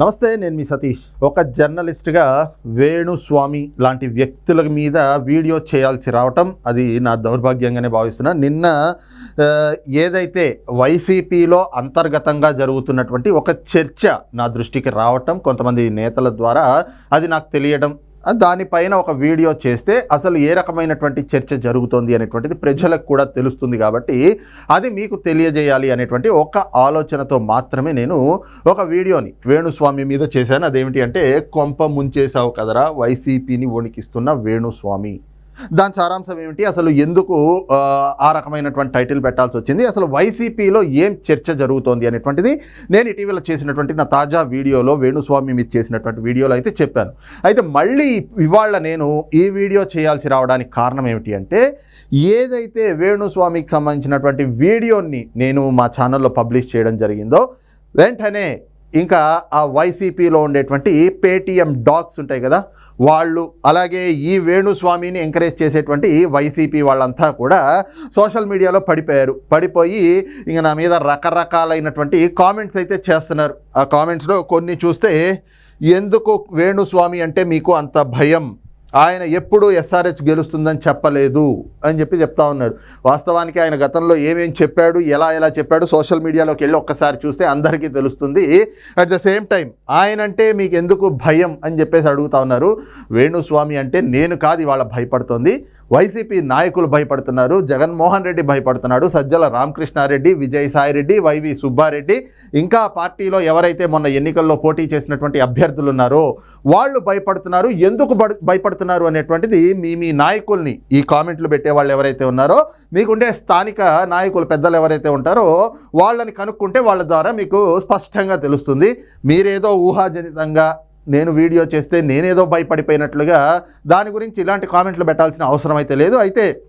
నమస్తే నేను మీ సతీష్. ఒక జర్నలిస్ట్గా వేణుస్వామి లాంటి వ్యక్తుల మీద వీడియో చేయాల్సి రావటం అది నా దౌర్భాగ్యంగానే భావిస్తున్నా. నిన్న ఏదైతే వైసీపీలో అంతర్గతంగా జరుగుతున్నటువంటి ఒక చర్చ నా దృష్టికి రావటం కొంతమంది నేతల ద్వారా అది నాకు తెలియడం దానిపైన ఒక వీడియో చేస్తే అసలు ఏ రకమైనటువంటి చర్చ జరుగుతోంది అనేటువంటిది ప్రజలకు కూడా తెలుస్తుంది కాబట్టి అది మీకు తెలియజేయాలి అనేటువంటి ఒక ఆలోచనతో మాత్రమే నేను ఒక వీడియోని వేణుస్వామి మీద చేశాను. అదేమిటి అంటే కొంప ముంచేశావు కదరా వైసీపీని వణికిస్తున్న వేణుస్వామి. దాని సారాంశం ఏమిటి? అసలు ఎందుకు ఆ, రకమైనటువంటి టైటిల్ పెట్టాల్సి వచ్చింది? అసలు వైసీపీలో ఏం చర్చ జరుగుతోంది అనేటువంటిది నేను ఇటీవల చేసినటువంటి నా తాజా వీడియోలో వేణుస్వామి మీద చేసినటువంటి వీడియోలో అయితే చెప్పాను. అయితే మళ్ళీ ఇవాళ నేను ఈ వీడియో చేయాల్సి రావడానికి కారణం ఏమిటి అంటే ఏదైతే వేణుస్వామికి సంబంధించినటువంటి వీడియోని నేను మా ఛానల్లో పబ్లిష్ చేయడం జరిగిందో వెంటనే ఇంకా ఆ వైసీపీలో ఉండేటువంటి పేటీఎం డాగ్స్ ఉంటాయి కదా వాళ్ళు అలాగే ఈ వేణుస్వామిని ఎంకరేజ్ చేసేటువంటి వైసీపీ వాళ్ళంతా కూడా సోషల్ మీడియాలో పడిపోయారు. పడిపోయి ఇంక నా మీద రకరకాలైనటువంటి కామెంట్స్ అయితే చేస్తున్నారు. ఆ కామెంట్స్లో కొన్ని చూస్తే ఎందుకు వేణుస్వామి అంటే మీకు అంత భయం? ఆయన ఎప్పుడు ఎస్ఆర్హెచ్ గెలుస్తుందని చెప్పలేదు అని చెప్పి చెప్తా ఉన్నాడు. వాస్తవానికి ఆయన గతంలో ఏమేం చెప్పాడు ఎలా ఎలా చెప్పాడు సోషల్ మీడియాలోకి వెళ్ళి ఒక్కసారి చూస్తే అందరికీ తెలుస్తుంది. అట్ ద సేమ్ టైం ఆయన అంటే మీకు ఎందుకు భయం అని చెప్పేసి అడుగుతా ఉన్నారు. వేణుస్వామి అంటే నేను కాదు ఇవాళ భయపడుతోంది. వైసీపీ నాయకులు భయపడుతున్నారు జగన్మోహన్ రెడ్డి భయపడుతున్నాడు సజ్జల రామకృష్ణారెడ్డి విజయసాయి రెడ్డి వైవి సుబ్బారెడ్డి ఇంకా పార్టీలో ఎవరైతే మొన్న ఎన్నికల్లో పోటీ చేసినటువంటి అభ్యర్థులు ఉన్నారో వాళ్ళు భయపడుతున్నారు. ఎందుకు బడు- భయపడుతున్నారు అనేటువంటిది మీ మీ నాయకుల్ని ఈ కామెంట్లు పెట్టే వాళ్ళు ఎవరైతే ఉన్నారో మీకుండే స్థానిక నాయకులు పెద్దలు ఎవరైతే ఉంటారో వాళ్ళని కనుక్కుంటే వాళ్ళ ద్వారా మీకు స్పష్టంగా తెలుస్తుంది. మీరేదో ఊహాజనితంగా నేను వీడియో చేస్తే నేనేదో భయపడిపోయినట్లుగా దాని గురించి ఇలాంటి కామెంట్లు పెట్టాల్సిన అవసరం అయితే లేదు. అయితే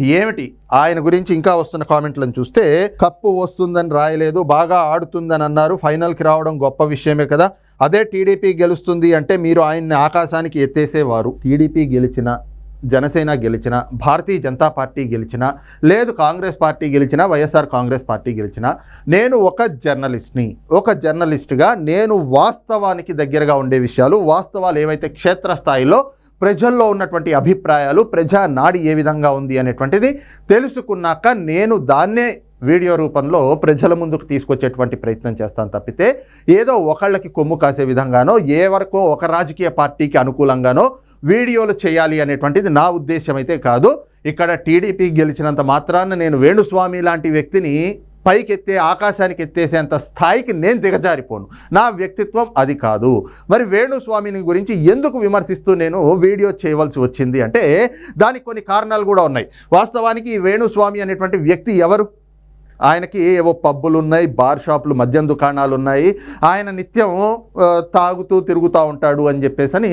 ఏమిటి? ఆయన గురించి ఇంకా వస్తున్న కామెంట్లను చూస్తే కప్పు వస్తుందని రాయలేదు బాగా ఆడుతుందని అన్నారు. ఫైనల్కి రావడం గొప్ప విషయమే కదా. అదే టీడీపీ గెలుస్తుంది అంటే మీరు ఆయన్ని ఆకాశానికి ఎత్తేసేవారు. టీడీపీ గెలిచిన జనసేన గెలిచిన భారతీయ జనతా పార్టీ గెలిచిన లేదు కాంగ్రెస్ పార్టీ గెలిచిన వైఎస్ఆర్ కాంగ్రెస్ పార్టీ గెలిచిన నేను ఒక జర్నలిస్ట్ని ఒక జర్నలిస్ట్గా నేను వాస్తవానికి దగ్గరగా ఉండే విషయాలు వాస్తవాలు ఏవైతే క్షేత్రస్థాయిలో ప్రజల్లో ఉన్నటువంటి అభిప్రాయాలు ప్రజా నాడి ఏ విధంగా ఉంది అనేటువంటిది తెలుసుకున్నాక నేను దాన్నే వీడియో రూపంలో ప్రజల ముందుకు తీసుకొచ్చేటువంటి ప్రయత్నం చేస్తాను తప్పితే ఏదో ఒకళ్ళకి కొమ్ము కాసే విధంగానో ఏ వరకు ఒక రాజకీయ పార్టీకి అనుకూలంగానో వీడియోలు చేయాలి అనేటువంటిది నా ఉద్దేశం అయితే కాదు. ఇక్కడ టీడీపీ గెలిచినంత మాత్రాన నేను వేణుస్వామి లాంటి వ్యక్తిని పైకెత్తే ఆకాశానికి ఎత్తేసేంత స్థాయికి నేను దిగజారిపోను. నా వ్యక్తిత్వం అది కాదు. మరి వేణుస్వామిని గురించి ఎందుకు విమర్శిస్తూ నేను వీడియో చేయవలసి వచ్చింది అంటే దానికి కొన్ని కారణాలు కూడా ఉన్నాయి. వాస్తవానికి ఈ వేణుస్వామి అనేటువంటి వ్యక్తి ఎవరు? ఆయనకి ఏవో పబ్బులు ఉన్నాయి బార్ షాపులు మద్యం దుకాణాలు ఉన్నాయి. ఆయన నిత్యం తాగుతూ తిరుగుతూ ఉంటాడు అని చెప్పేసి అని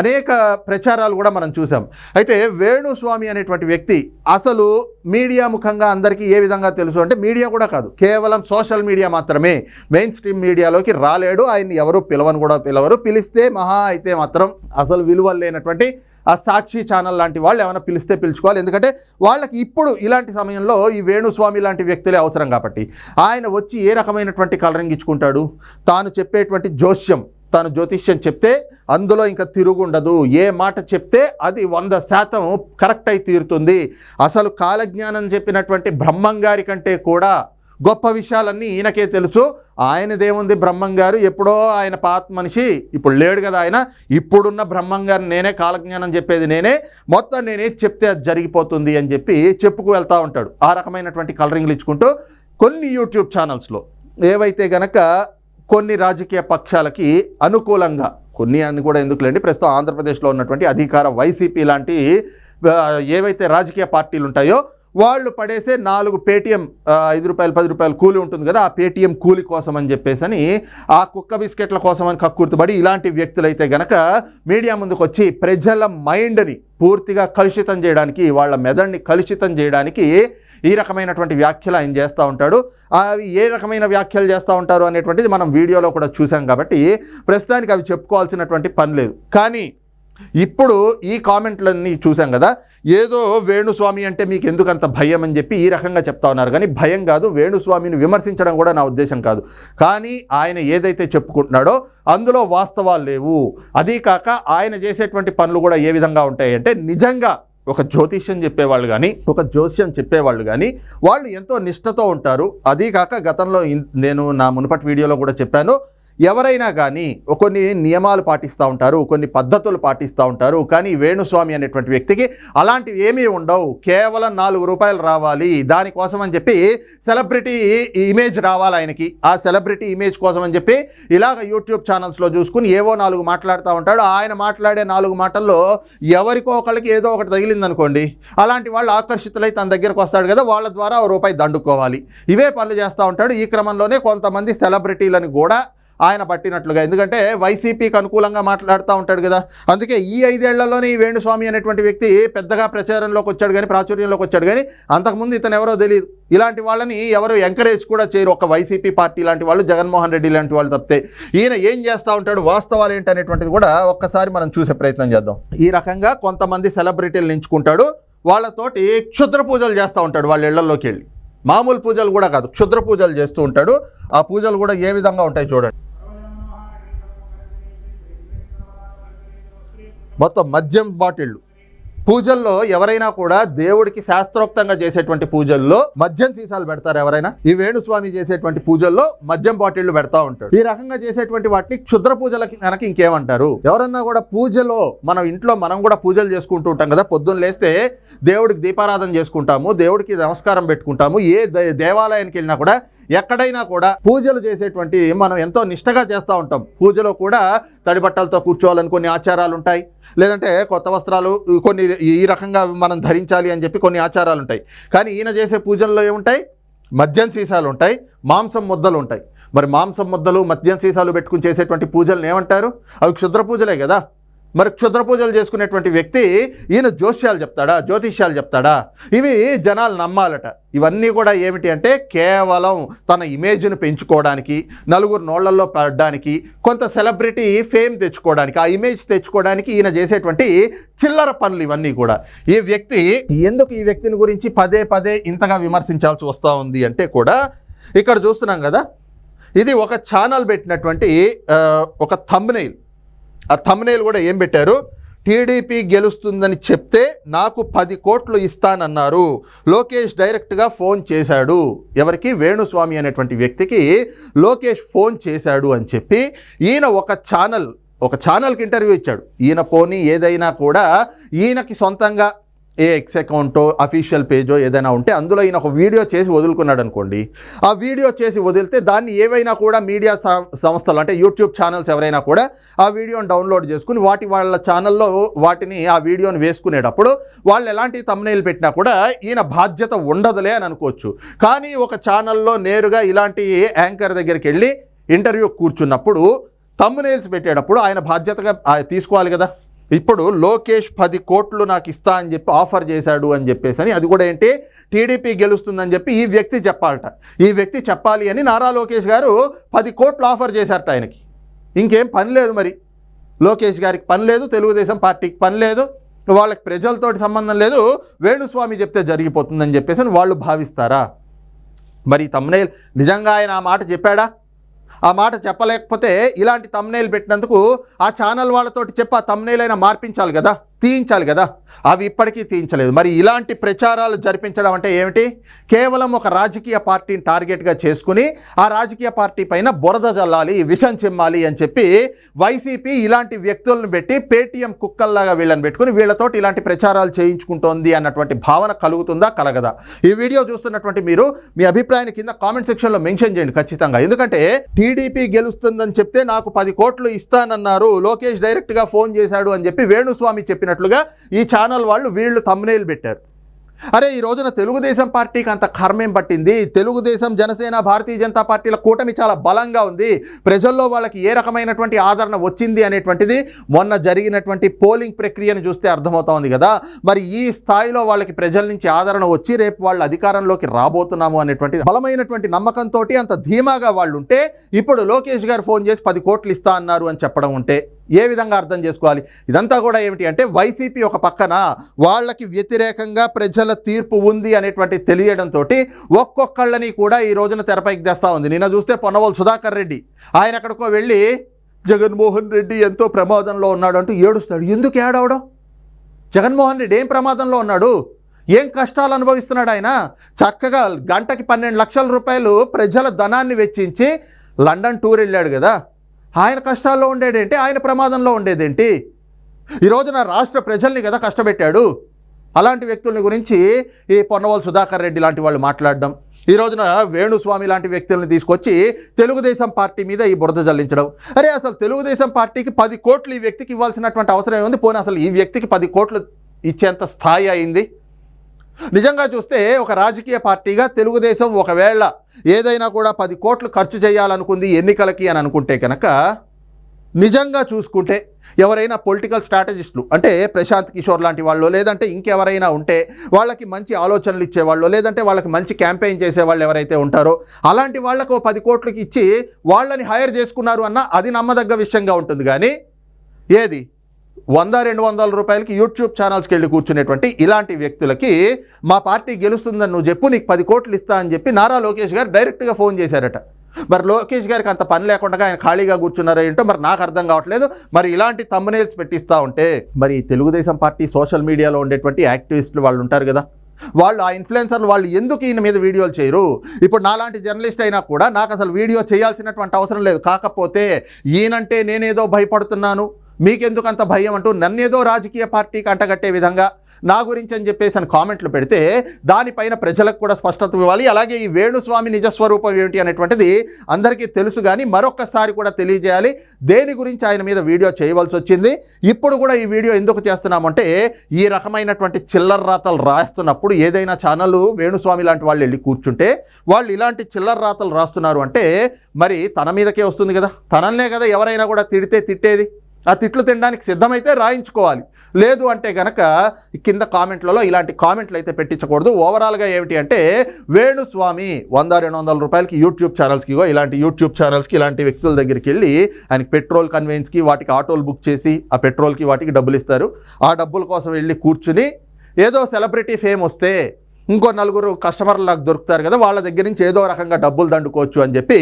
అనేక ప్రచారాలు కూడా మనం చూసాం అయితే వేణుస్వామి అనేటువంటి వ్యక్తి అసలు మీడియా ముఖంగా అందరికీ ఏ విధంగా తెలుసు అంటే మీడియా కూడా కాదు కేవలం సోషల్ మీడియా మాత్రమే. మెయిన్ స్ట్రీమ్ మీడియాలోకి రాలేడు ఆయన్ని ఎవరు పిలవను కూడా పిలవరు. పిలిస్తే మహా అయితే మాత్రం అసలు విలువలు లేనటువంటి ఆ సాక్షి ఛానల్ లాంటి వాళ్ళు ఏమైనా పిలిస్తే పిలుచుకోవాలి. ఎందుకంటే వాళ్ళకి ఇప్పుడు ఇలాంటి సమయంలో ఈ వేణుస్వామి లాంటి వ్యక్తులే అవసరం కాబట్టి. ఆయన వచ్చి ఏ రకమైనటువంటి కలరింగ్ ఇచ్చుకుంటాడు? తాను చెప్పేటువంటి జోస్యం తాను జ్యోతిష్యం చెప్తే అందులో ఇంకా తిరుగుండదు. ఏ మాట చెప్తే అది వంద శాతం కరెక్ట్ అయి తీరుతుంది. అసలు కాలజ్ఞానం చెప్పినటువంటి బ్రహ్మంగారి కంటే కూడా గొప్ప విషయాలన్నీ ఈయనకే తెలుసు. ఆయనదేముంది బ్రహ్మం గారు ఎప్పుడో ఆయన పాత మనిషి ఇప్పుడు లేడు కదా ఆయన. ఇప్పుడున్న బ్రహ్మం గారు నేనే కాలజ్ఞానం చెప్పేది నేనే. మొత్తం నేనే చెప్తే అది జరిగిపోతుంది అని చెప్పి చెప్పుకు వెళ్తూ ఉంటాడు. ఆ రకమైనటువంటి కలరింగ్లు ఇచ్చుకుంటూ కొన్ని యూట్యూబ్ ఛానల్స్లో. ఏవైతే గనక కొన్ని రాజకీయ పక్షాలకి అనుకూలంగా కొన్ని అని కూడా ఎందుకులేండి ప్రస్తుతం ఆంధ్రప్రదేశ్లో ఉన్నటువంటి అధికార వైసీపీ లాంటి ఏవైతే రాజకీయ పార్టీలు ఉంటాయో వాళ్ళు పడేసే నాలుగు పేటీఎం ఐదు రూపాయలు పది రూపాయలు కూలి ఉంటుంది కదా ఆ పేటీఎం కూలి కోసం అని చెప్పేసి అని ఆ కుక్క బిస్కెట్ల కోసం అని కక్కుర్తుబడి ఇలాంటి వ్యక్తులైతే గనక మీడియా ముందుకు వచ్చి ప్రజల మైండ్ని పూర్తిగా కలుషితం చేయడానికి వాళ్ళ మెదడుని కలుషితం చేయడానికి ఈ రకమైనటువంటి వ్యాఖ్యలు ఆయన చేస్తూ ఉంటాడు. అవి ఏ రకమైన వ్యాఖ్యలు చేస్తూ ఉంటారు అనేటువంటిది మనం వీడియోలో కూడా చూసాం కాబట్టి ప్రస్తుతానికి అవి చెప్పుకోవాల్సినటువంటి పని లేదు. కానీ ఇప్పుడు ఈ కామెంట్లన్నీ చూసాం కదా ఏదో వేణుస్వామి అంటే మీకు ఎందుకు అంత భయం అని చెప్పి ఈ రకంగా చెప్తా ఉన్నారు. కానీ భయం కాదు వేణుస్వామిని విమర్శించడం కూడా నా ఉద్దేశం కాదు. కానీ ఆయన ఏదైతే చెప్పుకుంటున్నాడో అందులో వాస్తవాలు లేవు. అదీ కాక ఆయన చేసేటువంటి పనులు కూడా ఏ విధంగా ఉంటాయి అంటే నిజంగా ఒక జ్యోతిష్యం చెప్పేవాళ్ళు కానీ ఒక జ్యోతిష్యం చెప్పేవాళ్ళు కానీ వాళ్ళు ఎంతో నిష్ఠతో ఉంటారు. అదీ కాక గతంలో నేను నా మునుపటి వీడియోలో కూడా చెప్పాను ఎవరైనా కానీ కొన్ని నియమాలు పాటిస్తూ ఉంటారు కొన్ని పద్ధతులు పాటిస్తూ ఉంటారు కానీ వేణుస్వామి అనేటువంటి వ్యక్తికి అలాంటివి ఏమీ ఉండవు. కేవలం నాలుగు రూపాయలు రావాలి. దానికోసం అని చెప్పి సెలబ్రిటీ ఇమేజ్ రావాలి ఆయనకి. ఆ సెలబ్రిటీ ఇమేజ్ కోసం అని చెప్పి ఇలాగ యూట్యూబ్ ఛానల్స్లో చూసుకుని ఏవో నాలుగు మాట్లాడుతూ ఉంటాడు. ఆయన మాట్లాడే నాలుగు మాటల్లో ఎవరికో ఒకళ్ళకి ఏదో ఒకటి తగిలిందనుకోండి అలాంటి వాళ్ళు ఆకర్షితులై తన దగ్గరకు వస్తాడు కదా వాళ్ళ ద్వారా ఓ రూపాయి దండుకోవాలి. ఇవే పనులు చేస్తూ ఉంటాడు. ఈ క్రమంలోనే కొంతమంది సెలబ్రిటీలను కూడా ఆయన పట్టినట్లుగా. ఎందుకంటే వైసీపీకి అనుకూలంగా మాట్లాడుతూ ఉంటాడు కదా. అందుకే ఈ ఐదేళ్ళలోనే ఈ వేణుస్వామి అనేటువంటి వ్యక్తి పెద్దగా ప్రచారంలోకి వచ్చాడు కానీ ప్రాచుర్యంలోకి వచ్చాడు కానీ అంతకుముందు ఇతను ఎవరో తెలియదు ఇలాంటి వాళ్ళని ఎవరు ఎంకరేజ్ కూడా చేయరు. ఒక వైసీపీ పార్టీ లాంటి వాళ్ళు జగన్మోహన్ రెడ్డి లాంటి వాళ్ళు తప్పితే. ఈయన ఏం చేస్తూ ఉంటాడు వాస్తవాలు ఏంటి అనేటువంటిది కూడా ఒక్కసారి మనం చూసే ప్రయత్నం చేద్దాం. ఈ రకంగా కొంతమంది సెలబ్రిటీలు ఎంచుకుంటాడు వాళ్ళతోటి క్షుద్ర పూజలు చేస్తూ ఉంటాడు వాళ్ళ ఇళ్ళలోకి వెళ్ళి. మామూలు పూజలు కూడా కాదు క్షుద్ర పూజలు చేస్తూ ఉంటాడు. ఆ పూజలు కూడా ఏ విధంగా ఉంటాయి చూడండి. మొత్తం మద్యం బాటిళ్ళు. పూజల్లో ఎవరైనా కూడా దేవుడికి శాస్త్రోక్తంగా చేసేటువంటి పూజల్లో మద్యం సీసాలు పెడతారు ఎవరైనా. ఈ వేణుస్వామి చేసేటువంటి పూజల్లో మద్యం బాటిళ్ళు పెడతా ఉంటాడు. ఈ రకంగా చేసేటువంటి వాటిని క్షుద్ర పూజలకి కనుక ఇంకేమంటారు? ఎవరన్నా కూడా పూజలో మనం ఇంట్లో మనం కూడా పూజలు చేసుకుంటూ ఉంటాం కదా పొద్దున్న లేస్తే దేవుడికి దీపారాధన చేసుకుంటాము దేవుడికి నమస్కారం పెట్టుకుంటాము ఏ దే- దేవాలయానికి వెళ్ళినా కూడా ఎక్కడైనా కూడా పూజలు చేసేటువంటి మనం ఎంతో నిష్టగా చేస్తూ ఉంటాం. పూజలో కూడా తడి బట్టలతో కూర్చోవాలని కొన్ని ఆచారాలు ఉంటాయి. లేదంటే కొత్త వస్త్రాలు కొన్ని ఈ రకంగా మనం ధరించాలి అని చెప్పి కొన్ని ఆచారాలు ఉంటాయి కానీ ఈయన చేసే పూజల్లో ఏముంటాయి? మద్యం సీసాలు ఉంటాయి మాంసం ముద్దలు ఉంటాయి. మరి మాంసం ముద్దలు మద్యం సీసాలు పెట్టుకుని చేసేటువంటి పూజలను ఏమంటారు? అవి క్షుద్ర పూజలే కదా. మరి క్షుద్ర పూజలు చేసుకునేటువంటి వ్యక్తి ఈయన జ్యోష్యాలు చెప్తాడా జ్యోతిష్యాలు చెప్తాడా? ఇవి జనాలు నమ్మాలట. ఇవన్నీ కూడా ఏమిటి అంటే కేవలం తన ఇమేజ్ను పెంచుకోవడానికి నలుగురు నోళ్ళల్లో పడడానికి కొంత సెలబ్రిటీ ఫేమ్ తెచ్చుకోవడానికి ఆ ఇమేజ్ తెచ్చుకోవడానికి ఈయన చేసేటువంటి చిల్లర పనులు ఇవన్నీ కూడా. ఈ వ్యక్తి ఎందుకు ఈ వ్యక్తిని గురించి పదే పదే ఇంతగా విమర్శించాల్సి వస్తూ ఉంది అంటే కూడా ఇక్కడ చూస్తున్నాం కదా ఇది ఒక ఛానల్ పెట్టినటువంటి ఒక థంబ్నెయిల్ ఆ తమ్నేలు కూడా ఏం పెట్టారు? టీడీపీ గెలుస్తుందని చెప్తే నాకు పది కోట్లు ఇస్తానన్నారు. లోకేష్ డైరెక్ట్గా ఫోన్ చేశాడు. ఎవరికి? వేణుస్వామి అనేటువంటి వ్యక్తికి లోకేష్ ఫోన్ చేశాడు అని చెప్పి ఈయన ఒక ఛానల్ ఒక ఛానల్కి ఇంటర్వ్యూ ఇచ్చాడు. ఈయన పోనీ ఏదైనా కూడా ఈయనకి సొంతంగా ఏ ఎక్స్ అకౌంటో అఫీషియల్ పేజో ఏదైనా ఉంటే అందులో ఈయన ఒక వీడియో చేసి వదులుకున్నాడు అనుకోండి. ఆ వీడియో చేసి వదిలితే దాన్ని ఏవైనా కూడా మీడియా సంస్థలు అంటే యూట్యూబ్ ఛానల్స్ ఎవరైనా కూడా ఆ వీడియోని డౌన్లోడ్ చేసుకుని వాటి వాళ్ళ ఛానల్లో వాటిని ఆ వీడియోని వేసుకునేటప్పుడు వాళ్ళు ఎలాంటి తమ్నేలు పెట్టినా కూడా ఈయన బాధ్యత ఉండదులే అని అనుకోవచ్చు. కానీ ఒక ఛానల్లో నేరుగా ఇలాంటి యాంకర్ దగ్గరికి వెళ్ళి ఇంటర్వ్యూ కూర్చున్నప్పుడు తమ్మునేల్స్ పెట్టేటప్పుడు ఆయన బాధ్యతగా తీసుకోవాలి కదా. ఇప్పుడు లోకేష్ పది కోట్లు నాకు ఇస్తా అని చెప్పి ఆఫర్ చేశాడు అని చెప్పేసి అని. అది కూడా ఏంటి? టీడీపీ గెలుస్తుందని చెప్పి ఈ వ్యక్తి చెప్పాలట. ఈ వ్యక్తి చెప్పాలి అని నారా లోకేష్ గారు పది కోట్లు ఆఫర్ చేశారట ఆయనకి. ఇంకేం పని లేదు మరి. లోకేష్ గారికి పని లేదు తెలుగుదేశం పార్టీకి పని లేదు వాళ్ళకి ప్రజలతోటి సంబంధం లేదు వేణుస్వామి చెప్తే జరిగిపోతుందని చెప్పేసి అని వాళ్ళు భావిస్తారా? మరి తమ్మునే నిజంగా ఆయన ఆ మాట చెప్పాడా? ఆ మాట చెప్పలేకపోతే ఇలాంటి తమ్నేలు పెట్టినందుకు ఆ ఛానల్ వాళ్ళతోటి చెప్పి ఆ తమ్నేలైనా మార్పించాలి కదా. తీయించాలి కదా? అవి ఇప్పటికీ తీయించలేదు. మరి ఇలాంటి ప్రచారాలు జరిపించడం అంటే ఏమిటి? కేవలం ఒక రాజకీయ పార్టీని టార్గెట్గా చేసుకుని ఆ రాజకీయ పార్టీ పైన బురద జల్లాలి విషం చిమ్మాలి అని చెప్పి వైసీపీ ఇలాంటి వ్యక్తులను పెట్టి పేటీఎం కుక్కల్లాగా వీళ్ళని పెట్టుకుని వీళ్ళతోటి ఇలాంటి ప్రచారాలు చేయించుకుంటోంది అన్నటువంటి భావన కలుగుతుందా కలగదా? ఈ వీడియో చూస్తున్నటువంటి మీరు మీ అభిప్రాయాన్ని కింద కామెంట్ సెక్షన్లో మెన్షన్ చేయండి ఖచ్చితంగా. ఎందుకంటే టీడీపీ గెలుస్తుందని చెప్తే నాకు పది కోట్లు ఇస్తానన్నారు లోకేష్ డైరెక్ట్గా ఫోన్ చేశాడు అని చెప్పి వేణుస్వామి చేసినట్లుగా ఈ ఛానల్ వాళ్ళు వీళ్ళు తమ్నేలు పెట్టారు. అరే ఈ రోజున తెలుగుదేశం పార్టీకి అంత కర్మేం పట్టింది? తెలుగుదేశం జనసేన భారతీయ జనతా పార్టీల కూటమి చాలా బలంగా ఉంది. ప్రజల్లో వాళ్ళకి ఏ రకమైనటువంటి ఆదరణ వచ్చింది అనేటువంటిది మొన్న జరిగినటువంటి పోలింగ్ ప్రక్రియను చూస్తే అర్థమవుతా ఉంది కదా. మరి ఈ స్థాయిలో వాళ్ళకి ప్రజల నుంచి ఆదరణ వచ్చి రేపు వాళ్ళు అధికారంలోకి రాబోతున్నాము అనేటువంటి బలమైనటువంటి నమ్మకంతో అంత ధీమాగా వాళ్ళు ఉంటే ఇప్పుడు లోకేష్ గారు ఫోన్ చేసి పది కోట్లు ఇస్తా అన్నారు అని చెప్పడం ఉంటే ఏ విధంగా అర్థం చేసుకోవాలి? ఇదంతా కూడా ఏమిటి అంటే వైసీపీ ఒక పక్కన వాళ్ళకి వ్యతిరేకంగా ప్రజల తీర్పు ఉంది అనేటువంటి తెలియడంతో ఒక్కొక్కళ్ళని కూడా ఈ రోజున తెరపైకి తెస్తా ఉంది. నిన్న చూస్తే పొన్నవోలు సుధాకర్ రెడ్డి. ఆయన ఎక్కడికో వెళ్ళి జగన్మోహన్ రెడ్డి ఎంతో ప్రమాదంలో ఉన్నాడు అంటూ ఏడుస్తాడు. ఎందుకు ఏడవడం? జగన్మోహన్ రెడ్డి ఏం ప్రమాదంలో ఉన్నాడు? ఏం కష్టాలు అనుభవిస్తున్నాడు ఆయన? చక్కగా గంటకి పన్నెండు లక్షల రూపాయలు ప్రజల ధనాన్ని వెచ్చించి లండన్ టూర్ వెళ్ళాడు కదా. ఆయన కష్టాల్లో ఉండేదేంటి? ఆయన ప్రమాదంలో ఉండేదేంటి? ఈ రోజున రాష్ట్ర ప్రజల్ని కదా కష్టపెట్టాడు. అలాంటి వ్యక్తుల్ని గురించి ఈ పొన్నవోలు సుధాకర్ రెడ్డి లాంటి వాళ్ళు మాట్లాడడం ఈ రోజున వేణుస్వామి లాంటి వ్యక్తులను తీసుకొచ్చి తెలుగుదేశం పార్టీ మీద ఈ బురద జల్లించడం. అరే అసలు తెలుగుదేశం పార్టీకి పది కోట్లు ఈ వ్యక్తికి ఇవ్వాల్సినటువంటి అవసరం ఏముంది? పోనీ అసలు ఈ వ్యక్తికి పది కోట్లు ఇచ్చేంత స్థాయి అయింది? నిజంగా చూస్తే ఒక రాజకీయ పార్టీగా తెలుగుదేశం ఒకవేళ ఏదైనా కూడా పది కోట్లు ఖర్చు చేయాలనుకుంది ఎన్నికలకి అని అనుకుంటే కనుక నిజంగా చూసుకుంటే ఎవరైనా పొలిటికల్ స్ట్రాటజిస్టులు అంటే ప్రశాంత్ కిషోర్ లాంటి వాళ్ళు లేదంటే ఇంకెవరైనా ఉంటే వాళ్ళకి మంచి ఆలోచనలు ఇచ్చేవాళ్ళు లేదంటే వాళ్ళకి మంచి క్యాంపెయిన్ చేసేవాళ్ళు ఎవరైతే ఉంటారో అలాంటి వాళ్ళకు పది కోట్లకి ఇచ్చి వాళ్ళని హైర్ చేసుకున్నారు అన్న అది నమ్మదగ్గ విషయంగా ఉంటుంది. కానీ ఏది? వంద రెండు వందల రూపాయలకి యూట్యూబ్ ఛానల్స్కి వెళ్ళి కూర్చునేటువంటి ఇలాంటి వ్యక్తులకి మా పార్టీ గెలుస్తుందని నువ్వు చెప్పు నీకు పది కోట్లు ఇస్తా అని చెప్పి నారా లోకేష్ గారు డైరెక్ట్గా ఫోన్ చేశారట. మరి లోకేష్ గారికి అంత పని లేకుండా ఆయన ఖాళీగా కూర్చున్నారో ఏంటో మరి నాకు అర్థం కావట్లేదు. మరి ఇలాంటి తమ్మునేల్స్ పెట్టిస్తూ ఉంటే మరి తెలుగుదేశం పార్టీ సోషల్ మీడియాలో ఉండేటువంటి యాక్టివిస్టులు వాళ్ళు ఉంటారు కదా. వాళ్ళు ఆ ఇన్ఫ్లుయెన్సర్లు వాళ్ళు ఎందుకు ఈయన మీద వీడియోలు చేయరు? ఇప్పుడు నాలాంటి జర్నలిస్ట్ అయినా కూడా నాకు అసలు వీడియో చేయాల్సినటువంటి అవసరం లేదు. కాకపోతే ఈయనంటే నేనేదో భయపడుతున్నాను. మీకెందుకు అంత భయం అంటూ నన్నేదో రాజకీయ పార్టీకి అంటగట్టే విధంగా నా గురించి అని చెప్పేసి అని కామెంట్లు పెడితే దానిపైన ప్రజలకు కూడా స్పష్టత ఇవ్వాలి. అలాగే ఈ వేణుస్వామి నిజస్వరూపం ఏమిటి అనేటువంటిది అందరికీ తెలుసు కానీ మరొక్కసారి కూడా తెలియజేయాలి. దేని గురించి ఆయన మీద వీడియో చేయవలసి వచ్చింది? ఇప్పుడు కూడా ఈ వీడియో ఎందుకు చేస్తున్నామంటే ఈ రకమైనటువంటి చిల్లర రాతలు రాస్తున్నప్పుడు ఏదైనా ఛానల్ వేణుస్వామి లాంటి వాళ్ళు వెళ్ళి కూర్చుంటే వాళ్ళు ఇలాంటి చిల్లర రాతలు రాస్తున్నారు అంటే మరి తన మీదకే వస్తుంది కదా? తనల్నే కదా ఎవరైనా కూడా తిడితే తిట్టేది? ఆ తిట్లు తినడానికి సిద్ధమైతే రాయించుకోవాలి. లేదు అంటే గనక కింద కామెంట్లలో ఇలాంటి కామెంట్లు అయితే పెట్టించకూడదు. ఓవరాల్గా ఏమిటి అంటే వేణుస్వామి వంద రెండు వందల రూపాయలకి యూట్యూబ్ ఛానల్స్కి ఇలాంటి యూట్యూబ్ ఛానల్స్కి ఇలాంటి వ్యక్తుల దగ్గరికి వెళ్ళి ఆయనకి పెట్రోల్ కన్వెన్స్కి వాటికి ఆటోలు బుక్ చేసి ఆ పెట్రోల్కి వాటికి డబ్బులు ఇస్తారు. ఆ డబ్బుల కోసం వెళ్ళి కూర్చుని ఏదో సెలబ్రిటీ ఫేమ్ వస్తే ఇంకో నలుగురు కస్టమర్లు నాకు దొరుకుతారు కదా వాళ్ళ దగ్గర నుంచి ఏదో రకంగా డబ్బులు దండుకోవచ్చు అని చెప్పి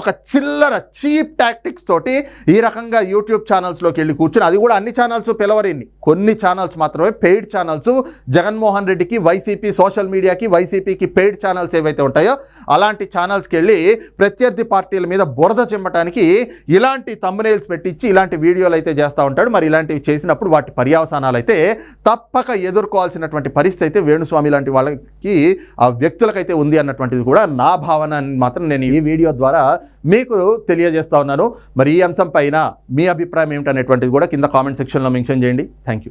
ఒక చిల్లర చీప్ టాక్టిక్స్ తోటి ఈ రకంగా యూట్యూబ్ ఛానల్స్లోకి వెళ్ళి కూర్చుని అది కూడా అన్ని ఛానల్స్ పిలవరిన్ని. కొన్ని ఛానల్స్ మాత్రమే పెయిడ్ ఛానల్స్ జగన్మోహన్ రెడ్డికి వైసీపీ సోషల్ మీడియాకి వైసీపీకి పెయిడ్ ఛానల్స్ ఏవైతే ఉంటాయో అలాంటి ఛానల్స్కి వెళ్ళి ప్రత్యర్థి పార్టీల మీద బురద చిమ్మటానికి ఇలాంటి తమ్మునేల్స్ పెట్టించి ఇలాంటి వీడియోలు అయితే చేస్తూ ఉంటాడు. మరి ఇలాంటివి చేసినప్పుడు వాటి పర్యావసానాలు అయితే తప్పక ఎదుర్కోవాల్సినటువంటి పరిస్థితి అయితే వేణుస్వామి లాంటి వాళ్ళకి ఆ వ్యక్తులకైతే ఉంది అన్నటువంటిది కూడా నా భావన మాత్రం నేను ఈ వీడియో ద్వారా మీకు తెలియజేస్తా ఉన్నాను. మరి ఈ అంశం పైన మీ అభిప్రాయం ఏమిటనేటువంటిది కూడా కింద కామెంట్ సెక్షన్లో మెన్షన్ చేయండి. Thank you